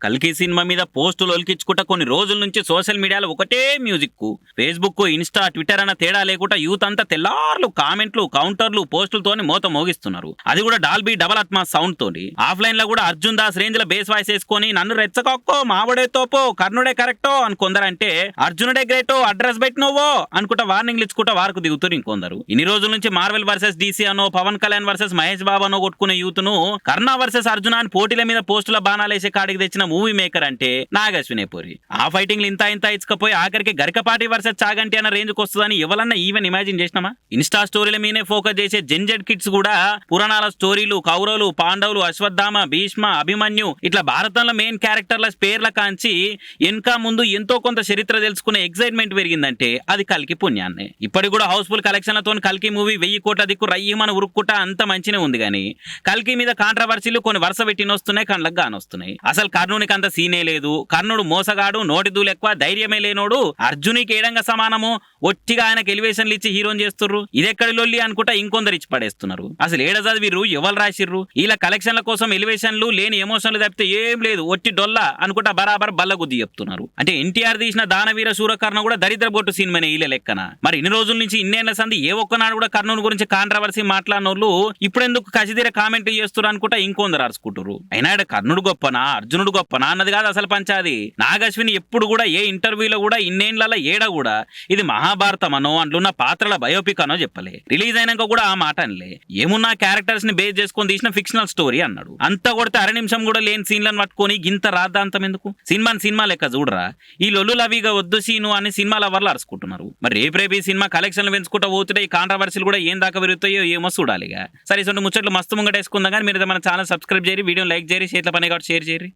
కల్కి సినిమా మీద పోస్టులు ఒలికించుకుంటా కొన్ని రోజుల నుంచి సోషల్ మీడియాలో ఒకటే మ్యూజిక్ ఫేస్బుక్ ఇన్స్టా ట్విట్టర్ అన్న తేడా లేకుండా యూత్ అంతా తెల్లార్లు కామెంట్లు కౌంటర్లు పోస్టులతోని మోత మోగిస్తున్నారు. అది కూడా డాల్బీ డబల్ అట్మా సౌండ్ తోని. ఆఫ్లైన్లో కూడా అర్జున్ దాస్ రేంజ్లో బేస్ వాయిస్ వేసుకొని నన్ను రెచ్చకొక్కో మావడే తోపో కర్ణుడే కరెక్టో అని కొందరంటే అర్జునుడే గ్రేటో అడ్రస్ పెట్టినవో అనుకుంటా వార్నింగ్లు ఇచ్చుకుంటా వారికి దిగుతారు ఇంకొందరు. ఇన్ని రోజుల నుంచి మార్వెల్ వర్సెస్ డీసీ అనో పవన్ కళ్యాణ్ వర్సెస్ మహేష్ బాబు అనో కొట్టుకునే యూత్ను కర్ణ వర్సెస్ అర్జున అని పోటీల మీద పోస్టుల బాణాలేసే కాడికి తెచ్చిన మూవీ మేకర్ అంటే నాగశ్వినేపూరి ఆ ఫైటింగ్ ఇంత ఇంత ఇచ్చకపోయి ఆఖరికి గరికపాటి వర్సెస్ చాగంటి అన్న రేంజ్కి వస్తుందని ఎవరన్నా ఈవెన్ ఇమాజిన్ చేసినామా? ఇన్స్టా స్టోరీల మీనే ఫోకస్ చేసే జెన్జెడ్ కిడ్స్ కూడా పురాణాల స్టోరీలు కౌరవులు పాండవులు అశ్వత్థామ భీష్మ అభిమన్యు ఇట్లా భారతంలో మెయిన్ క్యారెక్టర్ల పేర్ల కాంచి వెనక ముందు ఎంతో కొంత చరిత్ర తెలుసుకునే ఎక్సైట్మెంట్ పెరిగిందంటే అది కల్కి పుణ్యాన్ని. ఇప్పటికి కూడా హౌస్ఫుల్ కలెక్షన్లతో కల్కి మూవీ వెయ్యి కోట్ల దిక్కు రయ్యమని ఉరుక్కుంటా అంత మంచినే ఉంది కానీ కల్కి మీద కాంట్రవర్సీలు కొన్ని వరుస పెట్టిన వస్తున్నాయి కళ్ళకు గానొస్తున్నాయి. అసలు కర్ణునికి అంత సీనే లేదు. కర్ణుడు మోసగాడు నోటి ఎక్కువ ధైర్యమే లేనోడు అర్జునికి ఏడంగా సమానము ఒట్టిగా ఆయనకు ఎలివేషన్లు ఇచ్చి హీరోని చేస్తుర్రు. ఇదెక్కడి లొల్లి అనుకుంటా ఇంకొందరు ఇచ్చి పడేస్తున్నారు. అసలు ఏడ చదివిర్రు ఎవరు రాసిర్రు? ఇలా కలెక్షన్ల కోసం ఎలివేషన్లు లేని ఎమోషన్లు తప్పితే ఏం లేదు. ఒట్టి డొల్ల అనుకుంటా బరాబర్ బల్ల గుద్ది చెప్తున్నారు. అంటే ఎన్టీఆర్ తీసిన దానవీర సూరకర్ణ కూడా దరిద్ర బొట్టు సినిమానే ఈల లెక్కన. మరి ఇన్ని రోజుల నుంచి ఇన్నేళ్ళ సంది ఏ ఒక్కనాడు కూడా కర్ణుని గురించి కాంట్రవర్సీ మాట్లాడిన వాళ్ళు ఇప్పుడెందుకు కసిదీర కామెంట్లు చేస్తున్నారు అనుకుంటా ఇంకొందరు అరుచుకుంటారు అయినా ఈడ కర్ణుడు గొప్పనా? అర్జునుడు గొప్ప గొప్ప అన్నది కాదు అసలు పంచాది. నాగశ్విని ఎప్పుడు కూడా ఏ ఇంటర్వ్యూలో కూడా ఇన్నేళ్ళలో ఏడ కూడా ఇది మహాభారతం అనో అందులో పాత్రల బయోపిక్ అనో చెప్పలే. రిలీజ్ అయినాక కూడా ఆ మాట అనలే. ఏమున్నా క్యారెక్టర్స్ని బేస్ చేసుకొని తీసిన ఫిక్షనల్ స్టోరీ అన్నాడు. అంత కొడితే అర నిమిషం కూడా లేని సీన్లను పట్టుకొని గింత రాద్దాంతం ఎందుకు? సినిమాని సినిమా లెక్క చూడరా? ఈ లొల్లు లవిగా వద్దు సీను అని సినిమాల వల్ల అరుచుకుంటున్నారు. మరి రేపు రేపు ఈ సినిమా కలెక్షన్లు పెంచుకుంటూ పోతుంటే ఈ కాంట్రవర్సీలు కూడా ఏం దాకా పెరుగుతాయో ఏమో చూడాలిగా. సరే ఇటువంటి ముచ్చట్లు మస్తు ముంగటేసుకుందాం కానీ మీరు మన ఛానల్ సబ్స్క్రైబ్ చేయరు వీడియో లైక్ చేయరు షేర్ల పని కాబట్టి షేర్ చేయరు